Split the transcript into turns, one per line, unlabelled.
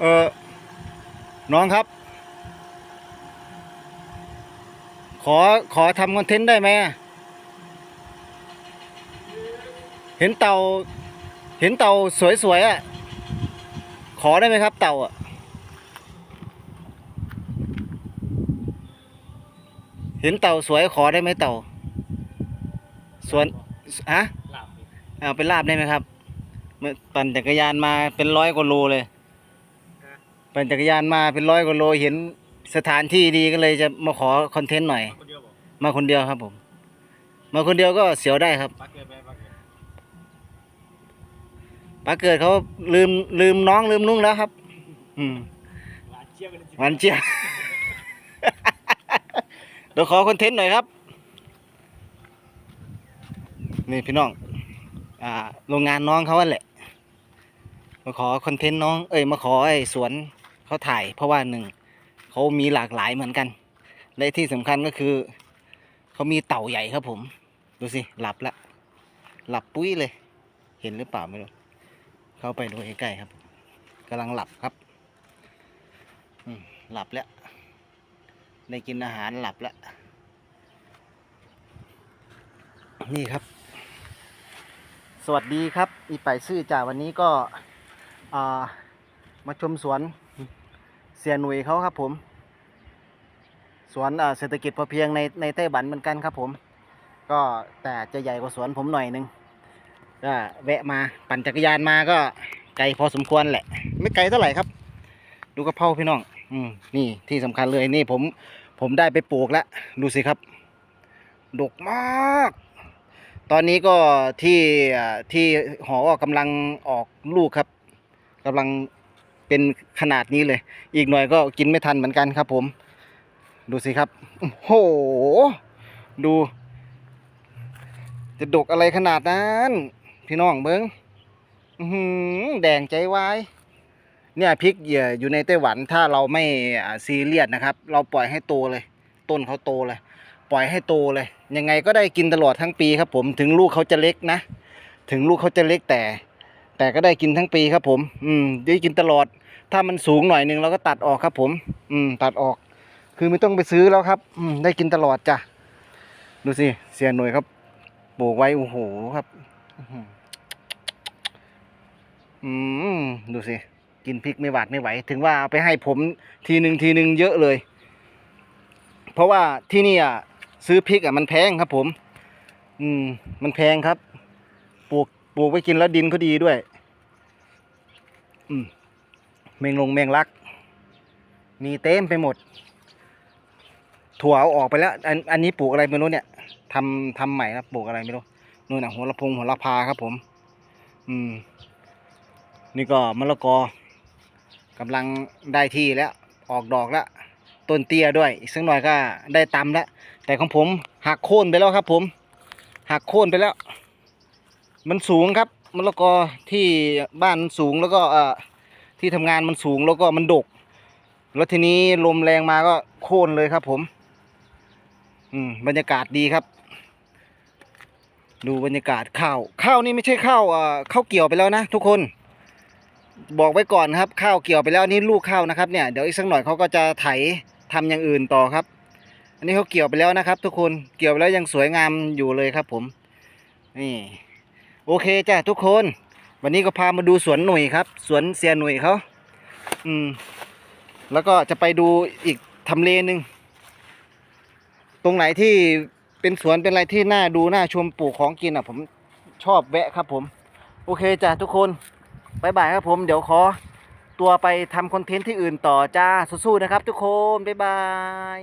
เออน้องครับ ขอขอทำคอนเทนต์ได้ไหมอะเห็นเต่า เห็นเต่าสวยๆอะ ขอได้ไหมครับ เต่าอะ เห็นเต่าสวยขอได้ไหมเต่าสวนฮะ
หลับ
เอาไปลาบได้ไหมครับเมื่อปั่นจักรยานมาเป็นร้อยกว่าโลเลย ปั่นจักรยานมาเป็นร้อยกว่าโลเห็นสถานที่ดีก็เลยจะมาขอคอนเทนต์หน่อย
คนเดียวบอก
มาคนเดียวครับผม มาคนเดียวก็เสียวได้ครับ
ปักเกินไปปักเกิน
ปาเกิดเขาลืมลืมน้องลืมนุ่งแล้วครับ อืม
หวานเจี๊ยบกันจริง
หวันเจี๊ยบ เดี๋ยวขอคอนเทนต์หน่อยครับ นี่พี่น้อง อ่า โรงงานน้องเขาแหละ มาขอคอนเทนต์น้อง เอ้ย มาขอไอ้สวน เขาถ่าย เพราะว่าหนึ่งเขามีหลากหลายเหมือนกัน และที่สำคัญก็คือ เขามีเต่าใหญ่ครับผม ดูสิหลับละหลับปุ้ยเลย เห็นหรือเปล่าไม่รู้เข้าไปดูใกล้ๆครับกำลังหลับครับอืหลับแล้วได้กินอาหารหลับแล้วนี่ครับ สวัสดีครับ อีไปซื่อจ่าวันนี้ก็มาชมสวน เสียหนุ่ยเขาครับผมสวนอ่าเศรษฐกิจพอเพียงในในไต้หวันเหมือนกันครับผม ก็แต่จะใหญ่กว่าสวนผมหน่อยนึงก็แวะมาปั่นจักรยานมาก็ไกลพอสมควรแหละ ไม่ไกลเท่าไหร่ครับ ดูกระเพราพี่น้อง อืมนี่ที่สำคัญเลยนี่ผมผมได้ไปปลูกแล้วดูสิครับ ดกมาก ตอนนี้ก็ที่อ่าที่หอก็กำลังออกลูกครับกำลัง เป็นขนาดนี้เลย อีกหน่อยก็กินไม่ทันเหมือนกันครับผม ดูสิครับโห ดู จะดกอะไรขนาดนั้น พี่น้องเบิ้งอื้อหือแดงใจวายเนี่ยพริกเหย่ออยู่ในไต้หวันถ้าเราไม่ซีเรียสนะครับ เราปล่อยให้โตเลย ต้นเขาโตเลย ปล่อยให้โตเลย ยังไงก็ได้กินตลอดทั้งปีครับผมถึงลูกเขาจะเล็กนะ ถึงลูกเขาจะเล็กแต่ แต่ก็ได้กินทั้งปีครับผม อืมได้กินตลอด ถ้ามันสูงหน่อยหนึ่งเราก็ตัดออกครับ ผม อืม ตัดออก คือไม่ต้องไปซื้อแล้วครับ อืม ได้กินตลอดจ้ะ ดูสิ เสียหน่วยครับปลูกไว้โอ้โหครับอื้อหืออืมดูสิ กินพริกไม่หวาดไม่ไหว ถึงว่าเอาไปให้ผมทีหนึ่งทีหนึ่งเยอะเลย เพราะว่าที่นี่อะซื้อพริกอะมันแพงครับ ผม อืม มันแพงครับ ปลูก ปลูกไว้กินแล้วดินเขาดีด้วย อืมแมงลงแมงลัก มีเต็มไปหมด ถั่วเอาออกไปแล้ว อันอันนี้ปลูกอะไรไม่รู้เนี่ยทำทำใหม่ครับปลูกอะไรไม่รู้นู่นน่ะหัวละพงหัวละพาครับผม อืม นี่ก็มะละกอกำลังได้ที่แล้ว ออกดอกแล้วต้นเตี้ยด้วย อีกสักหน่อยก็ได้ตำแล้ว แต่ของผมหักโค่นไปแล้วครับผม หักโค่นไปแล้ว มันสูงครับมะละกอที่บ้านมันสูงแล้วก็เอ่อที่ทำงานมันสูงแล้วก็มันดก แล้วทีนี้ลมแรงมาก็โค่นเลยครับ ผม อืมบรรยากาศดีครับ ดูบรรยากาศข้าวข้าวนี่ไม่ใช่ข้าวเอ่อข้าวเกี่ยวไปแล้วนะทุกคน บอกไว้ก่อนครับ ข้าวเกี่ยวไปแล้วนี่ลูกข้าวนะครับเนี่ยเดี๋ยวอีกสักหน่อยเขาก็จะไถทำอย่างอื่นต่อครับ อันนี้เขาเกี่ยวไปแล้วนะครับ ทุกคนเกี่ยวไปแล้วยังสวยงามอยู่เลยครับ ผม นี่ โอเคจ้ะทุกคน วันนี้ก็พามาดูสวนหนุ่ยครับ สวนเสียหนุ่ยเขาอืม แล้วก็จะไปดูอีกทำเลหนึ่งตรงไหนที่เป็นสวนเป็นอะไรที่น่าดูน่าชมปลูกของกินอะ ผมชอบแวะครับผม โอเคจ้ะทุกคนบายบายครับผมเดี๋ยวขอตัวไปทำคอนเทนต์ที่อื่นต่อจ้าสู้ๆนะครับทุกคน บ๊ายบาย